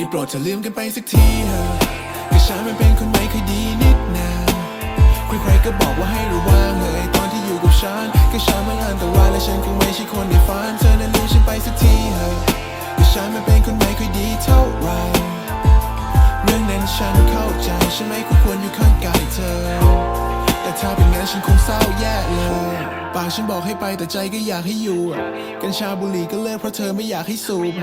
ได้โปรดจะลืมกันไปสักทีเถอะก็ฉันมันเป็นคนไม่เคอยดีนิดนาใครๆก็บอกว่าให้ระวังเลยตอนที่อยู่กับฉันก็ฉันมันอันตรายและฉันคงไม่ใช่คนในฝันเธอนั้นลืมฉันไปสักทีเถอะก็ฉันมันเป็นคนไม่เคอยดีเท่าไรเรื่องนั้นฉันเข้าใจฉันไม่ควรอยู่ข้างกายเธอ แต่ถ้าเป็นงั้นฉันคงเศร้า ปากฉันบอกให้ไปแต่ใจก็อยากให้อยู่อะกัญชาบุหรี่ก็เลิกเพราะเธอไม่อยากให้สูบ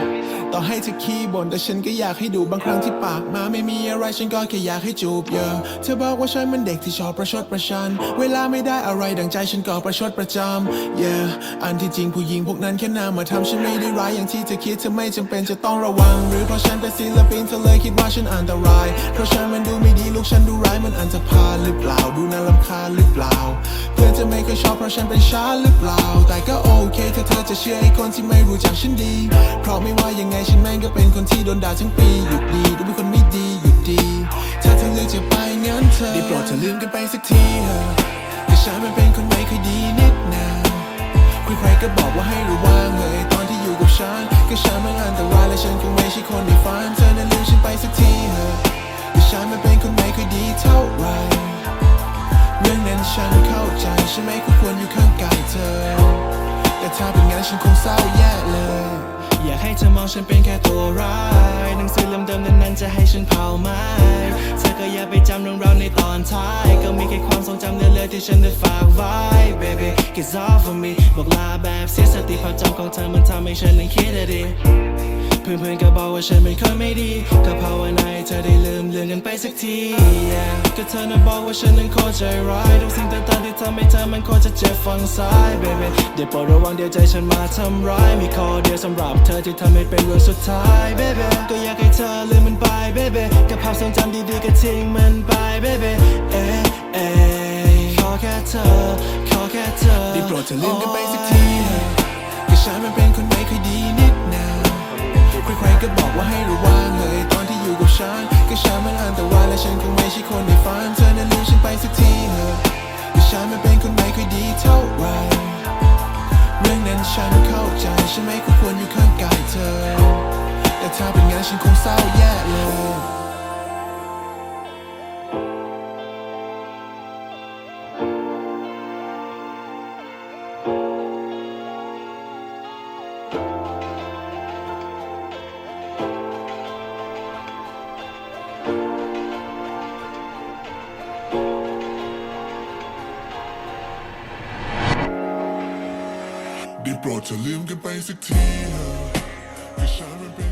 ต่อให้เธอขี้บ่นแต่ฉันก็อยากให้ดูบางครั้งที่ปากมาไม่มีอะไรฉันก็แค่อยากให้จูบเยอะเธอบอกว่าฉันมันเด็กที่ชอบประชดประชัน เวลาไม่ได้อะไรดังใจฉันก็ประชดประจำ yeah อันที่จริงผู้หญิงพวกนั้นแค่นามาทำฉันไม่ได้ร้ายอย่างที่เธอคิดเธอไม่จำเป็นจะต้องระวัง หรือเพราะฉันเป็นศิลปินเธอเลยคิดว่าฉันอันตราย เพราะฉันมันดูไม่ดีลูกฉันดูร้ายมันอันจะพาลหรือเปล่าดูน่ารำคาญหรือเปล่า เพื่อนจะไม่เคยชอบเพราะฉันเป็นช้าหรือเปล่า แต่ก็โอเคถ้าเธอจะเชื่อไอ้คนที่ไม่รู้จักฉันดี เพราะไม่ว่ายังไงฉันแม่งก็เป็นคนที่โดนด่าทั้งปีหยุดดีดูเป็นคนไม่ดีหยุดดี ถ้าเธอเลือกจะไปงั้นเธอได้โปรดเธอลืมกันไปสักทีเถอะก็ฉันมันเป็นคนไม่เคอยดีนิดนาใครๆก็บอกว่าให้ระวังเลยตอนที่อยู่กับฉันก็ฉันมันอันตรายและฉันคงไม่ใช่คนในฝันเธอนั้นลืมฉันไปสักทีเถอะก็ฉันมันเป็นคนไม่เคอยดีเท่าไหร ถ้าเป็นงั้นฉันคงเศร้าแย่เลย อยากให้เธอมองฉันเป็นแค่ตัวร้ายหนังสือเล่มเดิมนั้นจะให้ฉันเผาไหมเธอก็อย่าไปจำเรื่องราวในตอนท้าย ก็มีแค่ความทรงจำเลือนๆที่ฉันได้ฝากไว้ baby get off of me บอกลาแบบเสียสติความจำของเธอมันทำให้ฉันนั้นคิดอดีเพื่อนๆก็บอกว่าฉันเป็นคนไม่ดีก็ภาวนาให้เธอได้ลืมเลือนกันไปสักที yeah ก็เธอน่ะบอกว่าฉันนั้นโคตรใจร้ายทุกสิ่งต่างๆที่ทำให้ มันคตรจะเจ็บฝั่งซ้าย baby เดี๋ยวโปรดระวังเดี๋ยวใจฉันมาทำร้าย มีข้อเดียวสำหรับเธอที่ทำให้เป็นเรื่องสุดท้าย baby ก็อยากให้เธอลืมมันไป baby กับภาพทรงจำดีๆก็ทิ้งมันไป baby เอ๊ะเอ๊ะขอแค่เธอ ขอแค่เธอได้โปรดเธอลืมกันไปสักทีเถอะก็ฉันมันเป็นคนไม่เคอยดีนิดนาใครๆก็บอกว่าให้ระวังเลยตอนที่อยู่กับฉันก็ฉันมันอันตรายและฉันคงไม่ใช่คนในฝันเธอนั้นลืมฉันไปสักทีเถอะก็ฉันมันเป็นคน คอยดีเท่าไรเรื่องนั้นฉันเข้าใจฉันไม่คู่ควรอยู่ข้างกายเธอ แต่ถ้าเป็นงั้นฉันคงเศร้าแย่เลย ได้โปรดจะลืมกันไปสักทีเถอะก็ฉันมันเป็น